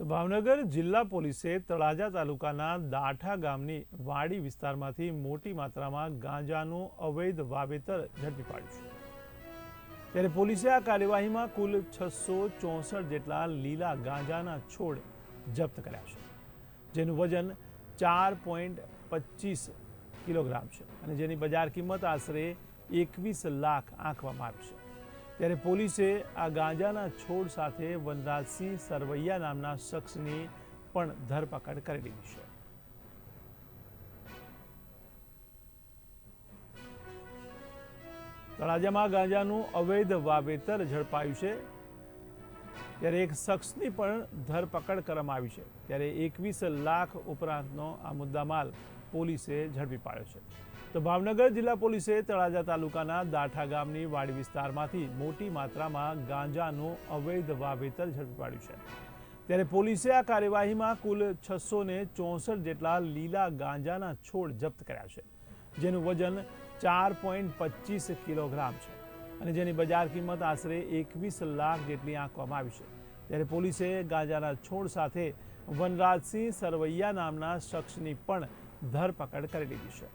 તો ભાવનગર જિલ્લા પોલીસે તળાજા તાલુકાના દાઠા ગામની વાડી વિસ્તારમાંથી મોટી માત્રામાં ગાંજાનું અવૈધ વાવેતર ઝડપી પાડ્યું છે. ત્યારે પોલીસે આ કાર્યવાહીમાં કુલ છસો ચોસઠ જેટલા લીલા ગાંજાના છોડ જપ્ત કર્યા છે, જેનું વજન ચાર પોઈન્ટ પચીસ કિલોગ્રામ છે અને જેની બજાર કિંમત આશરે એકવીસ લાખ આંકવામાં આવી છે. ત્યારે પોલીસે આ ગાંજાના છોડ સાથે વનરાજસિંહ સરવૈયા નામના શખ્સની પણ ધરપકડ કરી લીધી છે. તળાજામાં ગાંજાનું અવૈધ વાવેતર ઝડપાયું છે. ત્યારે એક શખ્સની પણ ધરપકડ કરવામાં આવી છે. ત્યારે એકવીસ લાખ ઉપરાંતનો આ મુદ્દામાલ પોલીસે ઝડપી પાડ્યો છે. તો ભાવનગર જિલ્લા પોલીસે તળાજા તાલુકાના દાઠા ગામની વાડી વિસ્તારમાંથી મોટી માત્રામાં ગાંજાનું અવૈધ વાવેતર ઝડપી પાડ્યું છે. ત્યારે પોલીસે આ કાર્યવાહીમાં કુલ છસો ને ચોસઠ જેટલા લીલા ગાંજાના છોડ જપ્ત કર્યા છે, જેનું વજન ચાર પોઈન્ટ પચીસ કિલોગ્રામ છે અને જેની બજાર કિંમત આશરે એકવીસ લાખ જેટલી આંકવામાં આવી છે. ત્યારે પોલીસે ગાંજાના છોડ સાથે વનરાજસિંહ સરવૈયા નામના શખ્સની પણ ધરપકડ કરી લીધી છે.